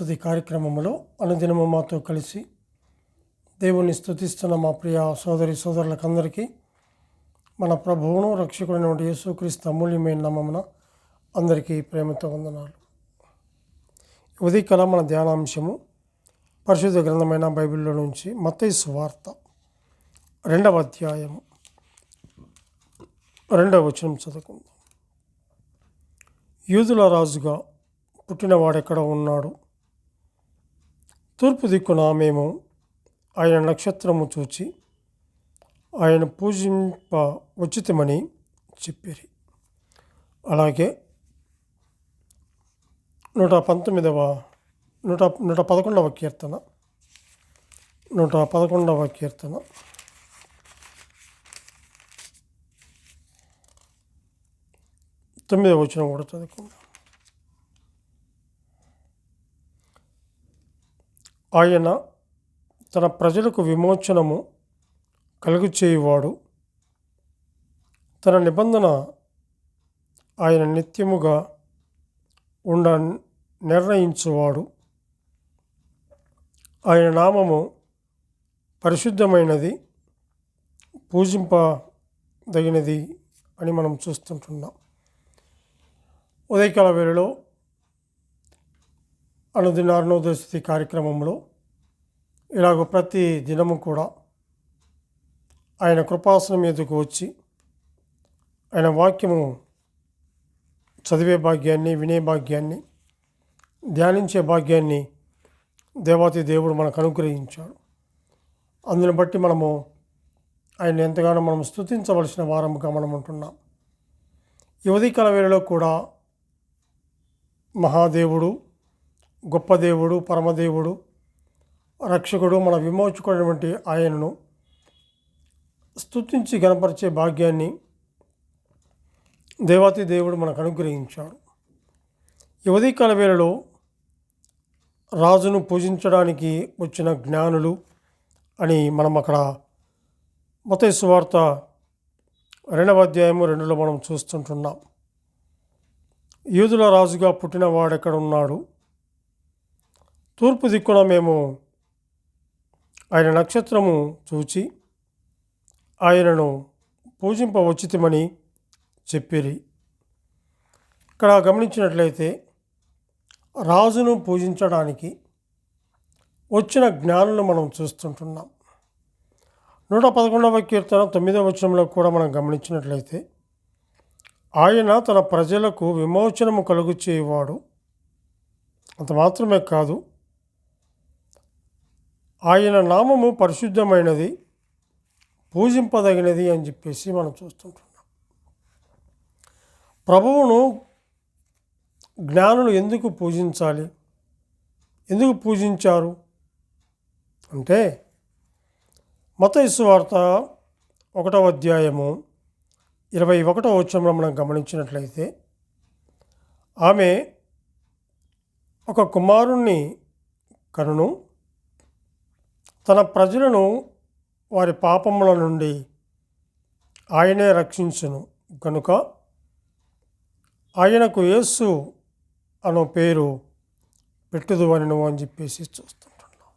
స్తుతి కార్యక్రమంలో అనుదినము మాతో కలిసి దేవుని స్థుతిస్తున్న మా ప్రియ సోదరి సోదరులకందరికీ మన ప్రభువును రక్షకుడైన యేసుక్రీస్తు అమూల్యమైన నమ్మమున అందరికీ ప్రేమతో వందనాలు. ఉదయకాల మన ధ్యానాంశము పరిశుద్ధ గ్రంథమైన బైబిల్లో నుంచి మతైసు వార్త రెండవ అధ్యాయము. రెండవ వచనం చదువుకుందాం. యూదుల రాజుగా పుట్టినవాడెక్కడ ఉన్నాడు? తూర్పు దిక్కున మేము ఆయన నక్షత్రము చూచి ఆయన పూజింప ఉచితమని చెప్పిరి. అలాగే నూట పంతొమ్మిదవ నూట నూట పదకొండవ కీర్తన నూట పదకొండవ కీర్తన తొమ్మిదవ వచ్చిన కూడా చదువుకుందాం. ఆయన తన ప్రజలకు విమోచనము కలుగు చేయువాడు తన నిబంధన ఆయన నిత్యముగా ఉండ నిర్ణయించువాడు. ఆయన నామము పరిశుద్ధమైనది పూజింపదగినది అని మనం చూస్తుంటున్నాం. ఉదయకాల వేళలో అనుదిన అరుణోదయస్థితి కార్యక్రమంలో ఇలాగ ప్రతి దినము కూడా ఆయన కృపాసనం మీదకు వచ్చి ఆయన వాక్యము చదివే భాగ్యాన్ని వినే భాగ్యాన్ని ధ్యానించే భాగ్యాన్ని దేవాతి దేవుడు మనకు అనుగ్రహించాడు. అందుని బట్టి మనము ఆయన ఎంతగానో మనం స్థుతించవలసిన వారముగా మనం ఉంటున్నాం. యువతి కల వేళలో కూడా మహాదేవుడు గొప్ప దేవుడు పరమదేవుడు రక్షకుడు మన విమోచకుడైనటువంటి ఆయనను స్తుతించి గణపరిచే భాగ్యాన్ని దేవాతి దేవుడు మనకు అనుగ్రహించాడు. యువదీకాల వేళలో రాజును పూజించడానికి వచ్చిన జ్ఞానులు అని మనం అక్కడ మత సువార్త రెండవ అధ్యాయము రెండులో మనం చూస్తుంటున్నాం. యూదుల రాజుగా పుట్టిన వాడెక్కడున్నాడు ఉన్నాడు? తూర్పు దిక్కున మేము ఆయన నక్షత్రము చూచి ఆయనను పూజింపవచ్చితమని చెప్పిరి. ఇక్కడ గమనించినట్లయితే రాజును పూజించడానికి వచ్చిన జ్ఞానులు మనం చూస్తుంటున్నాం. నూట పదకొండవ కీర్తన తొమ్మిదవ వచనంలో కూడా మనం గమనించినట్లయితే ఆయన తన ప్రజలకు విమోచనము కలుగు చేయవాడు అంత మాత్రమే కాదు ఆయన నామము పరిశుద్ధమైనది పూజింపదగినది అని చెప్పేసి మనం చూస్తుంటున్నాం. ప్రభువును జ్ఞానులు ఎందుకు పూజించాలి? ఎందుకు పూజించారు? అంటే మత వార్త ఒకటవ అధ్యాయము ఇరవై ఒకటో వచ్చంలో మనం గమనించినట్లయితే ఆమె ఒక కుమారుణ్ణి కనును తన ప్రజలను వారి పాపముల నుండి ఆయనే రక్షించును. కనుక ఆయనకు యేసు అనో పేరు పెట్టుదు అని అని చెప్పేసి చూస్తుంటున్నాం.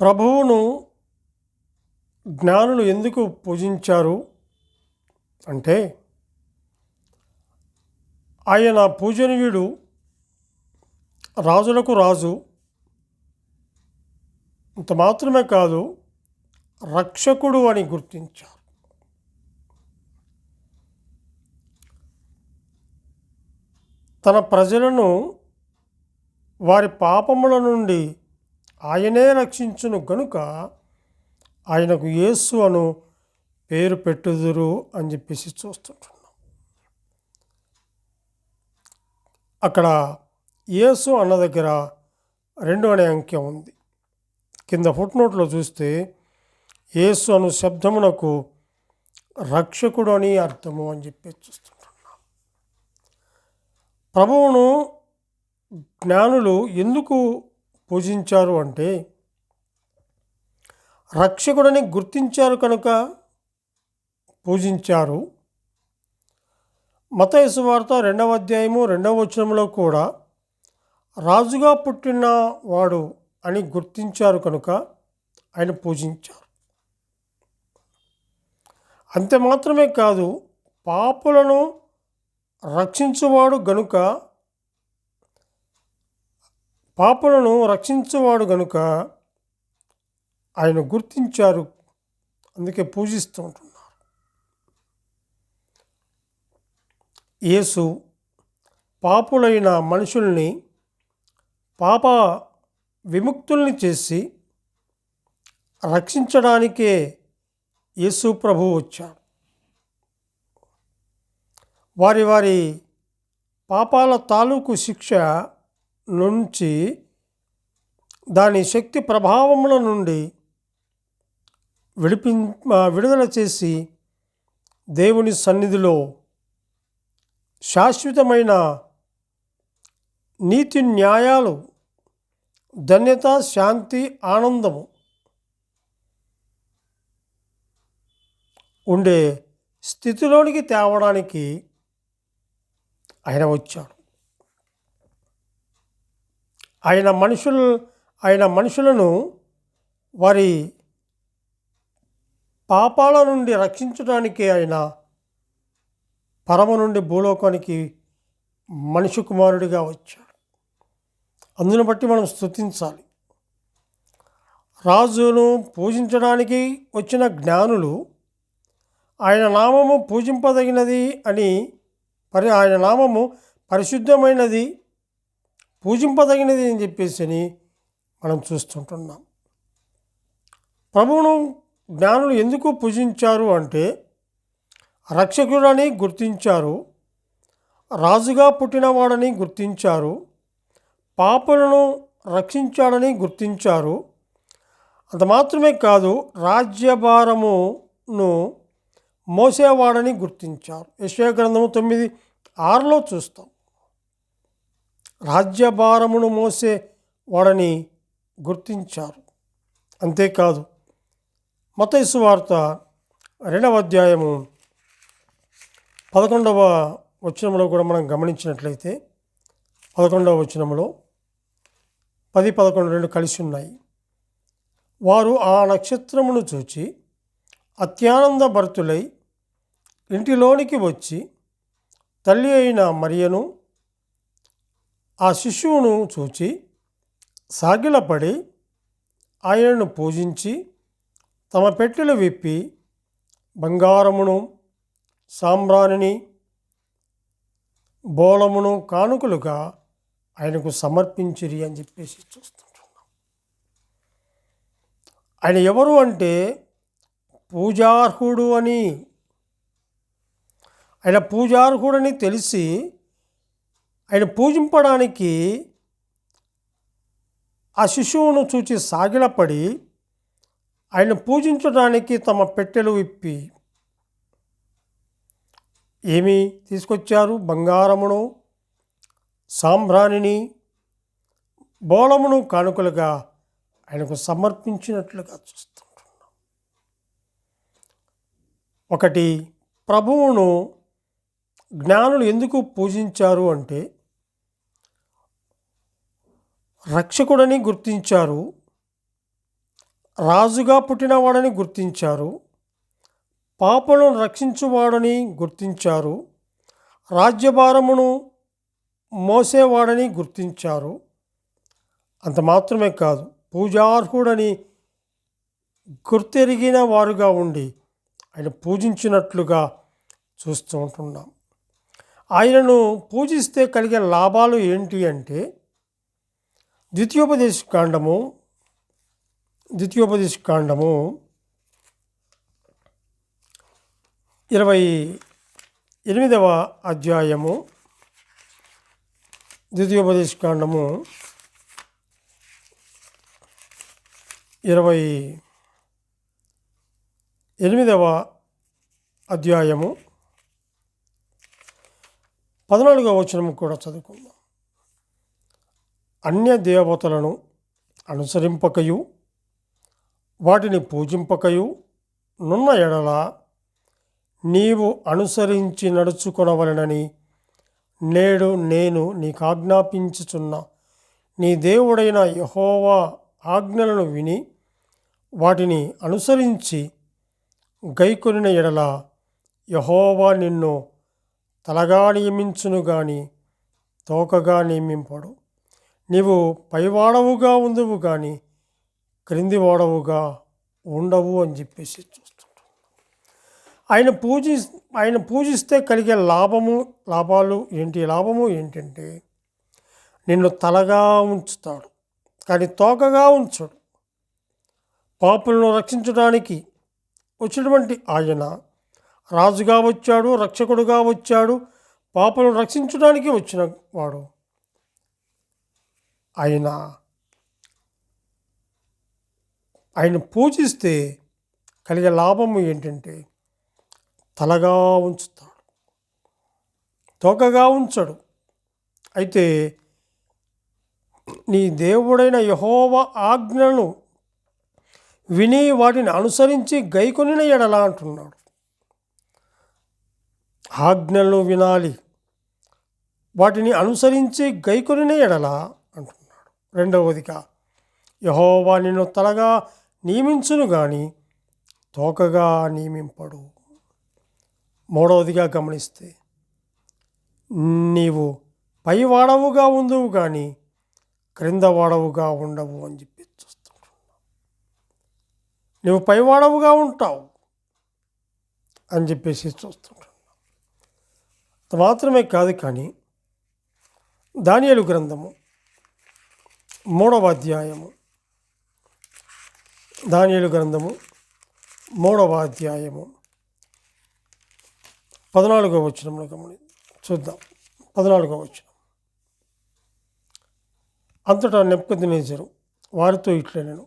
ప్రభువును జ్ఞానులు ఎందుకు పూజించారు? అంటే ఆయన పూజనీయుడు రాజులకు రాజు ఇంత మాత్రమే కాదు రక్షకుడు అని గుర్తించారు. తన ప్రజలను వారి పాపముల నుండి ఆయనే రక్షించును గనుక ఆయనకు యేసు అను పేరు పెట్టుదురు అని చెప్పేసి చూస్తుంటున్నాం. అక్కడ యేసు అన్న దగ్గర రెండు అనే అంకె ఉంది. కింద ఫుట్నోట్లో చూస్తే యేసు అను శబ్దమునకు రక్షకుడు అని అర్థము అని చెప్పి చూస్తుంటున్నాం. ప్రభువును జ్ఞానులు ఎందుకు పూజించారు అంటే రక్షకుడని గుర్తించారు కనుక పూజించారు. మత వార్త రెండవ అధ్యాయము రెండవ వచనంలో కూడా రాజుగా పుట్టిన వాడు అని గుర్తించారు కనుక ఆయన పూజించారు. అంతే మాత్రమే కాదు పాపులను రక్షించువాడు గనుక పాపులను రక్షించువాడు గనుక ఆయన గుర్తించారు. అందుకే పూజిస్తూ ఉంటున్నారు. యేసు పాపులైన మనుషుల్ని పాప విముక్తుల్ని చేసి రక్షించడానికే యేసు ప్రభు వచ్చాడు. వారి వారి పాపాల తాలూకు శిక్ష నుంచి దాని శక్తి ప్రభావముల నుండి విడిపి విడుదల చేసి దేవుని సన్నిధిలో శాశ్వతమైన నీతి న్యాయాలు ధన్యత శాంతి ఆనందము ఉండే స్థితిలోనికి తేవడానికి ఆయన వచ్చాడు. ఆయన మనుషులు ఆయన మనుషులను వారి పాపాల నుండి రక్షించడానికి ఆయన పరమ నుండి భూలోకానికి మనిషి కుమారుడిగా వచ్చాడు. అందును బట్టి మనం స్తుతించాలి. రాజును పూజించడానికి వచ్చిన జ్ఞానులు ఆయన నామము పూజింపదగినది అని పరి ఆయన నామము పరిశుద్ధమైనది పూజింపదగినది అని చెప్పేసి మనం చూస్తుంటున్నాం. ప్రభువును జ్ఞానులు ఎందుకు పూజించారు అంటే రక్షకుడని గుర్తించారు రాజుగా పుట్టినవాడని గుర్తించారు పాపులను రక్షించాడని గుర్తించారు. అంత మాత్రమే కాదు రాజ్యభారమును మోసేవాడని గుర్తించారు. యశ్వగ్రంథము తొమ్మిది ఆరులో చూస్తాం. రాజ్యభారమును మోసే వాడని గుర్తించారు. అంతేకాదు మతైసు వార్త రెండవ అధ్యాయము పదకొండవ వచనంలో కూడా మనం గమనించినట్లయితే పదకొండవ వచనంలో పది పదకొండు రెండు కలిసి ఉన్నాయి. వారు ఆ నక్షత్రమును చూచి అత్యానంద భర్తులై ఇంటిలోనికి వచ్చి తల్లి అయిన మరియను ఆ శిశువును చూచి సాగిలపడి ఆయనను పూజించి తమ పెట్టెలు విప్పి బంగారమును సాంబ్రాణిని బోళమును కానుకలుగా ఆయనకు సమర్పించిరి అని చెప్పేసి చూస్తుంటున్నాం. ఆయన ఎవరు అంటే పూజార్హుడు అని. ఆయన పూజార్హుడని తెలిసి ఆయన పూజింపడానికి ఆ శిశువును చూచి సాగిలపడి ఆయన పూజించడానికి తమ పెట్టెలు విప్పి ఏమి తీసుకొచ్చారు? బంగారమును సాంబ్రాణిని బోళమును కానుకలుగా ఆయనకు సమర్పించినట్లుగా చూస్తుంటున్నాం. ఒకటి ప్రభువును జ్ఞానులు ఎందుకు పూజించారు అంటే రక్షకుడని గుర్తించారు రాజుగా పుట్టినవాడని గుర్తించారు పాపలను రక్షించువాడని గుర్తించారు రాజ్యభారమును మోసేవాడని గుర్తించారు. అంత మాత్రమే కాదు పూజార్హుడని గుర్తెరిగిన వారుగా ఉండి ఆయన పూజించినట్లుగా చూస్తూ ఉంటున్నాం. ఆయనను పూజిస్తే కలిగే లాభాలు ఏంటి అంటే ద్వితీయోపదేశ కాండము ద్వితీయోపదేశ కాండము ఇరవై ఎనిమిదవ అధ్యాయము ద్వితీయోపదేశకాండము ఇరవై ఎనిమిదవ అధ్యాయము పద్నాలుగవ వచనము కూడా చదువుకుందాం. అన్య దేవతలను అనుసరింపకయు వాటిని పూజింపకయు నున్న ఎడల నీవు అనుసరించి నడుచుకొనవలనని నేడు నేను నీకు ఆజ్ఞాపించుచున్న నీ దేవుడైన యహోవా ఆజ్ఞలను విని వాటిని అనుసరించి గైకొనిన ఎడల యహోవా నిన్ను తలగా నియమించును గాని తోకగా నియమింపడు. నీవు పైవాడవుగా ఉందువు కానీ క్రింది వాడవుగా ఉండవు అని చెప్పేసి ఆయన పూజి ఆయన పూజిస్తే కలిగే లాభము లాభాలు ఏంటి? లాభము ఏంటంటే నిన్ను తలగా ఉంచుతాడు. కానీ తోకగా ఉంచడు. పాపులను రక్షించడానికి వచ్చినటువంటి ఆయన రాజుగా వచ్చాడు రక్షకుడుగా వచ్చాడు పాపలను రక్షించడానికి వచ్చిన వాడు ఆయన. ఆయన పూజిస్తే కలిగే లాభము ఏంటంటే తలగా ఉంచుతాడు. తోకగా ఉంచడు. అయితే నీ దేవుడైన యహోవ ఆజ్ఞను విని వాటిని అనుసరించి గైకొనిన ఎడలా అంటున్నాడు. ఆజ్ఞలను వినాలి. వాటిని అనుసరించి గైకొనిన ఎడలా అంటున్నాడు. రెండవదిగా యహోవా నిన్ను తలగా నియమించును కానీ తోకగా నియమింపడు. మూడవదిగా గమనిస్తే నీవు పై వాడవుగా ఉందువు కానీ క్రింద వాడవుగా ఉండవు అని చెప్పి చూస్తుంటున్నావు నువ్వు పైవాడవుగా ఉంటావు అని చెప్పేసి చూస్తుంటున్నావు మాత్రమే కాదు కానీ దానియలు గ్రంథము మూడవ అధ్యాయము దానియలు గ్రంథము మూడవ అధ్యాయము పద్నాలుగో వచ్చినంలో గమని చూద్దాం. పద్నాలుగో వచ్చిన అంతటా నెప్పుకొద్దినేజరు వారితో ఇట్లే నేను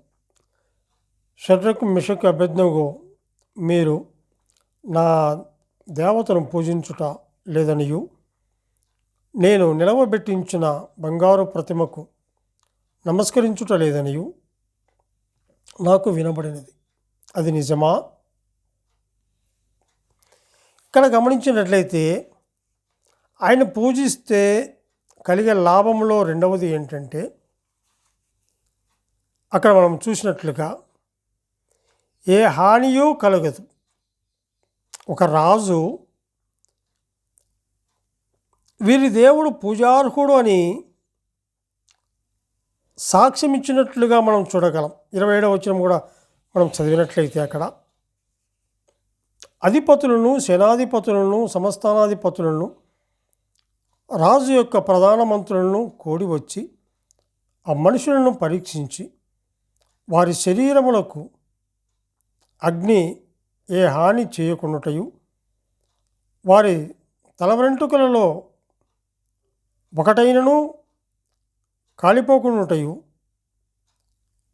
షడ్రకు మిషకు అభ్యర్థనగో మీరు నా దేవతను పూజించుట లేదనియు. నేను నిలవబెట్టించిన బంగారు ప్రతిమకు నమస్కరించుట లేదనియు. నాకు వినబడినది. అది నిజమా? ఇక్కడ గమనించినట్లయితే ఆయన పూజిస్తే కలిగే లాభంలో రెండవది ఏంటంటే అక్కడ మనం చూసినట్లుగా ఏ హానియూ కలగదు. ఒక రాజు వీరి దేవుడు పూజార్హుడు అని సాక్ష్యం ఇచ్చినట్లుగా మనం చూడగలం. ఇరవై ఏడవ వచ్చిన కూడా మనం చదివినట్లయితే అక్కడ. అధిపతులను సేనాధిపతులను సమస్థానాధిపతులను రాజు యొక్క ప్రధాన మంత్రులను కూడి వచ్చి ఆ మనుషులను పరీక్షించి వారి శరీరములకు అగ్ని ఏ హాని చేయకుండాటయు వారి తల వెంట్రుకలలో ఒకటైనను కాలిపోకుండాటయు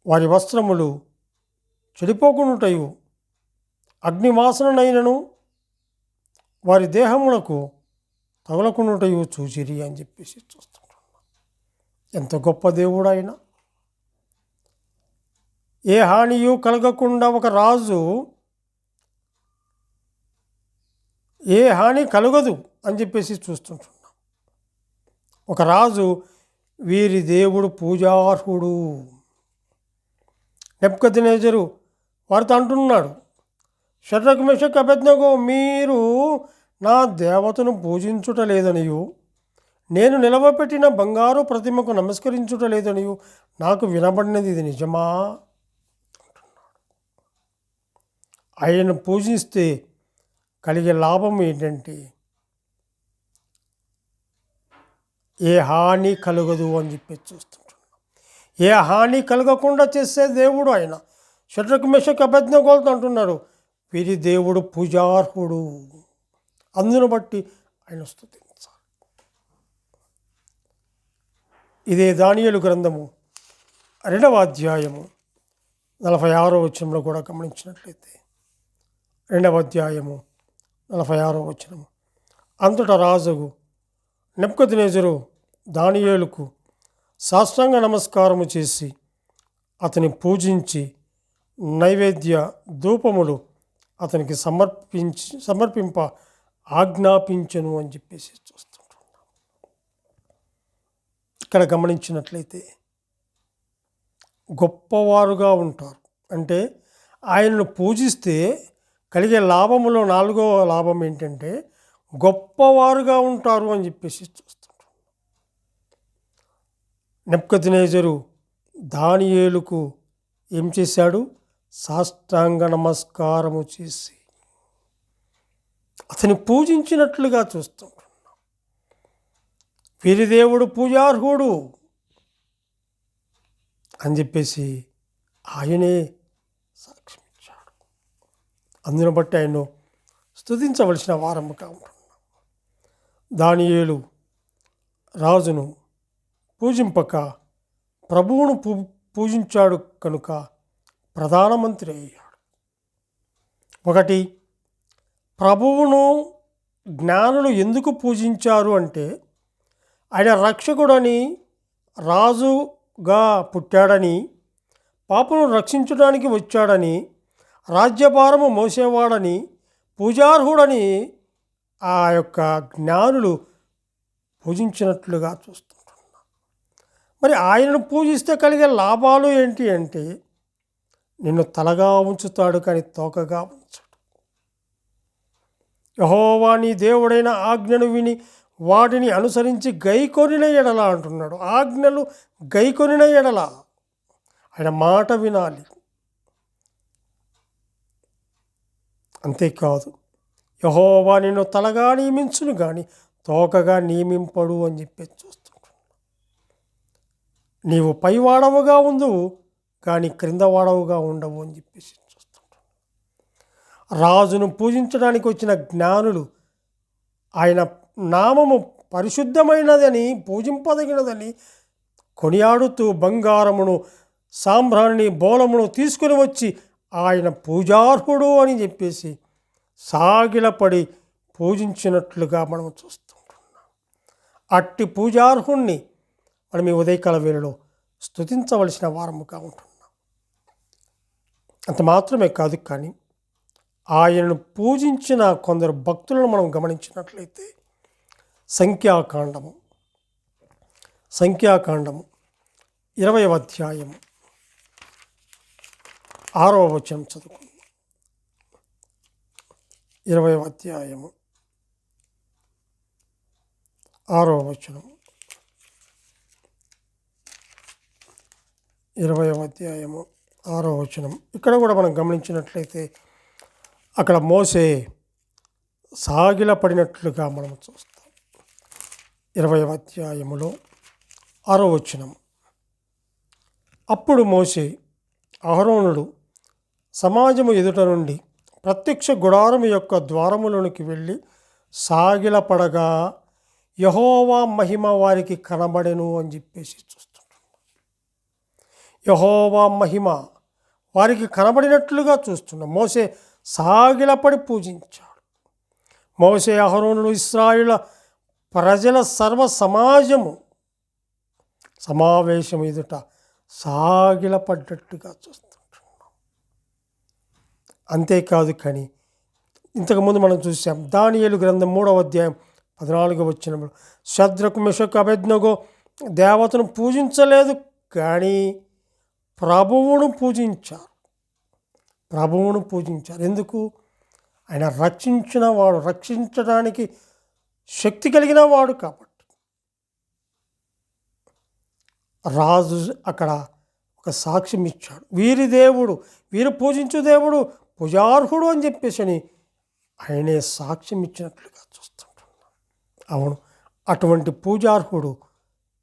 వారి వస్త్రములు చెడిపోకుండాటయు అగ్నివాసననైనను వారి దేహములకు తగలకుండాటయు చూసిరి అని చెప్పేసి చూస్తుంటున్నాం ఎంత గొప్ప దేవుడు ఆయన ఏ హానియు కలగకుండా ఒక రాజు ఏ హాని కలగదు అని చెప్పేసి చూస్తుంటున్నాం ఒక రాజు వీరి దేవుడు పూజార్హుడు. నెప్కదినేజరు వారితో అంటున్నాడు షడ్రక్ మెషక్ అభ్యర్థనగో మీరు నా దేవతను పూజించుటలేదనియు. నేను నిలవపెట్టిన బంగారు ప్రతిమకు నమస్కరించుటలేదనియు. నాకు వినబడినది ఇది నిజమా? ఆయనను పూజిస్తే కలిగే లాభం ఏంటంటే ఏ హాని కలగదు అని చెప్పి చూస్తుంటున్నాం. ఏ హాని కలగకుండా చేసే దేవుడు ఆయన. షడ్రకు మెషక్ అభ్యర్థనగోలతో అంటున్నాడు వీరి దేవుడు పూజార్హుడు. అందును బట్టి ఆయన స్థుతించాలి ఇదే దానియలు గ్రంథము రెండవ అధ్యాయము నలభై ఆరో వచనంలో కూడా గమనించినట్లయితే రెండవ అధ్యాయము నలభై ఆరో వచనము. అంతటా రాజుగు నెప్పుకొదినేజరు దానియేలుకు సాష్టాంగ నమస్కారము చేసి అతని పూజించి నైవేద్య ధూపములు అతనికి సమర్పించి సమర్పింప ఆజ్ఞాపించను అని చెప్పేసి చూస్తుంటున్నాం. ఇక్కడ గమనించినట్లయితే గొప్పవారుగా ఉంటారు. అంటే ఆయనను పూజిస్తే కలిగే లాభములో నాలుగో లాభం ఏంటంటే గొప్పవారుగా ఉంటారు అని చెప్పేసి చూస్తుంటాం నెప్కతినేజరు దానియేలుకు ఏం చేశాడు? సాష్టాంగ నమస్కారము చేసి అతని పూజించినట్లుగా చూస్తుంటున్నాం వీరి దేవుడు పూజార్హుడు అని చెప్పేసి ఆయనే సాక్ష్యం ఇచ్చాడు అందును బట్టి ఆయన స్తుతించవలసిన వారముగా ఉంటున్నాం దానియేలు రాజును పూజింపక ప్రభువును పూ పూజించాడు కనుక ప్రధానమంత్రి అయ్యాడు. ఒకటి ప్రభువును జ్ఞానులు ఎందుకు పూజించారు అంటే ఆయన రక్షకుడని రాజుగా పుట్టాడని పాపను రక్షించడానికి వచ్చాడని రాజ్యభారము మోసేవాడని పూజార్హుడని ఆ యొక్క జ్ఞానులు పూజించినట్లుగా చూస్తుంటున్నాం. మరి ఆయనను పూజిస్తే కలిగే లాభాలు ఏంటి అంటే నిన్ను తలగా ఉంచుతాడు కానీ తోకగా ఉంచడు. యహోవా నీ దేవుడైన ఆజ్ఞను విని వాటిని అనుసరించి గైకొనిన ఎడల అంటున్నాడు. ఆజ్ఞలు గైకొనిన ఎడల. ఆయన మాట వినాలి. అంతేకాదు యహోవా నిన్ను తలగా నియమించును కానీ తోకగా నియమింపడు అని చెప్పి చూస్తుంటున్నాడు. నీవు పైవాడవుగా ఉందువు కానీ క్రింద వాడవుగా ఉండవు అని చెప్పేసి చూస్తుంటాడు. రాజును పూజించడానికి వచ్చిన జ్ఞానులు ఆయన నామము పరిశుద్ధమైనదని పూజింపదగినదని కొనియాడుతూ బంగారమును సాంబ్రాణిని బోలమును తీసుకుని వచ్చి ఆయన పూజార్హుడు అని చెప్పేసి సాగిలపడి పూజించినట్లుగా మనం చూస్తుంటున్నాం. అట్టి పూజార్హుణ్ణి మనం ఈ ఉదయకాల వేళలో స్తుతించవలసిన వారముగా ఉంటుంది అంత మాత్రమే కాదు కానీ ఆయనను పూజించిన కొందరు భక్తులను మనం గమనించినట్లయితే సంఖ్యాకాండము. సంఖ్యాకాండము ఇరవై అధ్యాయము ఆరవ వచనం చదువుకుందాం. ఇరవై అధ్యాయము ఆరవ వచనం. ఇరవై అధ్యాయము ఆరో వచనం. ఇక్కడ కూడా మనం గమనించినట్లయితే అక్కడ మోసే సాగిల పడినట్లుగా మనం చూస్తాం. ఇరవై అధ్యాయములో ఆరో వచనం. అప్పుడు మోసే అహరోనుడు సమాజము ఎదుట నుండి ప్రత్యక్ష గుడారము యొక్క ద్వారములోనికి వెళ్ళి సాగిలపడగా యహోవా మహిమ వారికి కనబడెను అని చెప్పేసి చూస్తుంటాం. యహోవా మహిమ వారికి కనబడినట్లుగా చూస్తున్నాం మోసే సాగిలపడి పూజించాడు. మోసే అహరోనుడు ఇస్రాయిల ప్రజల సర్వ సమాజము సమావేశం ఎదుట సాగిలపడ్డట్టుగా చూస్తుంటున్నాం. అంతేకాదు కానీ ఇంతకుముందు మనం చూసాం దానియేలు గ్రంథం మూడవ అధ్యాయం పద్నాలుగు వచ్చినప్పుడు శద్రకు మిషకు అభెజ్ఞగో దేవతను పూజించలేదు కానీ ప్రభువును పూజించారు. ప్రభువును పూజించారు. ఎందుకు? ఆయన రక్షించిన వాడు రక్షించడానికి శక్తి కలిగిన వాడు కాబట్టి. రాజు అక్కడ ఒక సాక్ష్యం ఇచ్చాడు. వీరి దేవుడు వీరు పూజించు దేవుడు పూజార్హుడు అని చెప్పేసి అని ఆయనే సాక్ష్యం ఇచ్చినట్లుగా చూస్తుంటున్నాం అవును అటువంటి పూజార్హుడు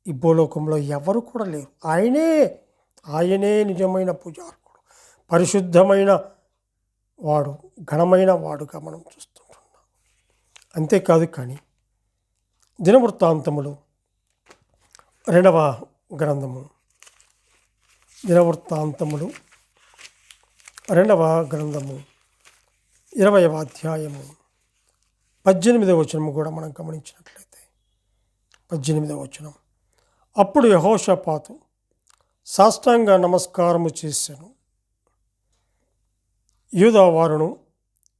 ఈ భూలోకంలో ఎవరు కూడా లేరు. ఆయనే ఆయనే నిజమైన పూజార్కుడు పరిశుద్ధమైన వాడు ఘనమైన వాడుగా మనం చూస్తుంటున్నాం. అంతేకాదు కానీ దినవృత్తాంతములు రెండవ గ్రంథము. దినవృత్తాంతములు రెండవ గ్రంథము. ఇరవయవ అధ్యాయము. పద్దెనిమిదవ వచనము కూడా మనం గమనించినట్లయితే పద్దెనిమిదవ వచనం. అప్పుడు యహోషపాతు సాష్టాంగ నమస్కారము చేశాను. యూదా వారును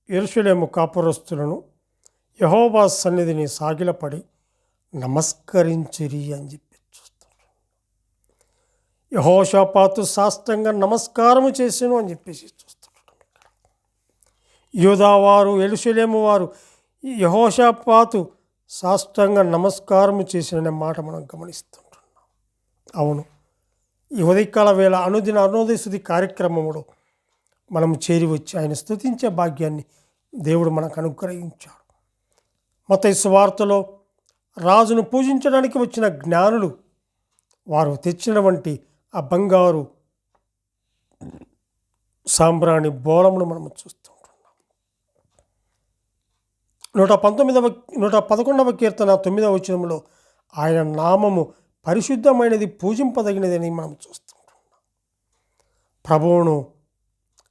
ఎరుషులేము కాపురస్తులను యహోబా సన్నిధిని సాగిలపడి నమస్కరించిరి అని చెప్పి చూస్తారు యహోషాపాతు సాష్టంగా నమస్కారము చేసాను అని చెప్పేసి చూస్తున్నాడు యూదావారు ఎలుషులేము వారు యహోషాపాతు సాష్టంగా నమస్కారము చేసిన మాట మనం గమనిస్తుంటున్నాం. అవును. ఈ ఉదయకాల వేళ అనుదిన అరుణోదయ శుద్ధి కార్యక్రమంలో మనం చేరి వచ్చి ఆయన స్థుతించే భాగ్యాన్ని దేవుడు మనకు అనుగ్రహించాడు. మత వార్తలో రాజును పూజించడానికి వచ్చిన జ్ఞానులు వారు తెచ్చినటువంటి ఆ బంగారు సాంబ్రాణి బోళమును మనం చూస్తుంటున్నాం. నూట పంతొమ్మిదవ నూట పదకొండవ కీర్తన తొమ్మిదవ వచనంలో ఆయన నామము పరిశుద్ధమైనది పూజింపదగినదని మనం చూస్తుంటున్నాం. ప్రభువును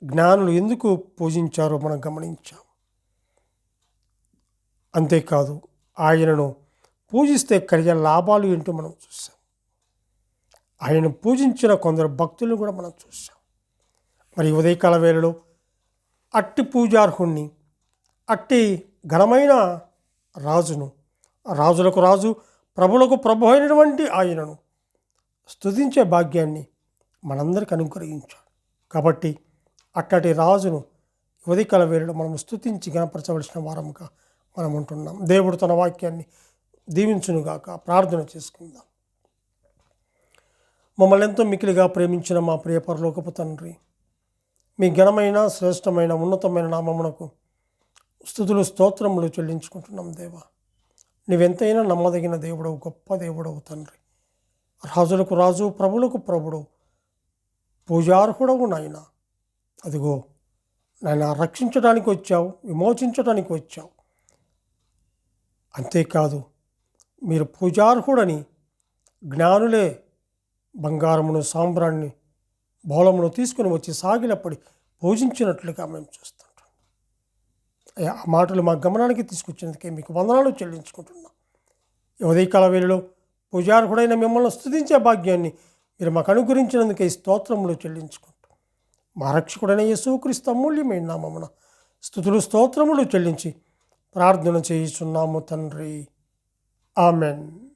జ్ఞానులు ఎందుకు పూజించారో మనం గమనించాం. అంతేకాదు ఆయనను పూజిస్తే కలిగే లాభాలు ఏంటో మనం చూసాం ఆయనను పూజించిన కొందరు భక్తులను కూడా మనం చూసాం మరి ఉదయకాల వేళలో అట్టి పూజార్హుణ్ణి అట్టి ఘనమైన రాజును రాజులకు రాజు ప్రభులకు ప్రభు అయినటువంటి ఆయనను స్తుతించే భాగ్యాన్ని మనందరికి అనుగ్రహించాడు. కాబట్టి అట్టటి రాజును ఉదయకాల వేళలో మనం స్తుతించి గణపరచవలసిన వారముగా మనం ఉంటున్నాం. దేవుడు తన వాక్యాన్ని దీవించునుగాక ప్రార్థన చేసుకుందాం. మమ్మల్ని ఎంతో మికిలిగా ప్రేమించిన మా ప్రియ పరలోకపు తండ్రి మీ ఘనమైన శ్రేష్టమైన ఉన్నతమైన నామమునకు స్థుతులు స్తోత్రములు చెల్లించుకుంటున్నాం దేవా. నీవెంతైనా నమ్మదగిన దేవుడవు గొప్ప దేవుడవు తండ్రి. రాజులకు రాజు ప్రభులకు ప్రభుడు పూజార్హుడవు నాయన. అదిగో నాయన రక్షించడానికి వచ్చావు విమోచించడానికి వచ్చావు. అంతేకాదు మీరు పూజార్హుడని జ్ఞానులే బంగారమును సాంబ్రాన్ని బోళమును తీసుకుని వచ్చి సాగిలపడి పూజించినట్లుగా మేము చూస్తాం మాటలు మా గమనానికి తీసుకొచ్చినందుకే మీకు వందనాలు చెల్లించుకుంటున్నాం. ఉదయకాల వేళలో పూజార్హుడైన మిమ్మల్ని స్థుతించే భాగ్యాన్ని మీరు మాకు అనుగ్రహించినందుకే స్తోత్రములు చెల్లించుకుంటాం మా రక్షకుడైన యేసుక్రీస్తు అమూల్యమైన నామమున స్థుతులు స్తోత్రములు చెల్లించి ప్రార్థన చేయుచున్నాము తండ్రి. ఆమెన్.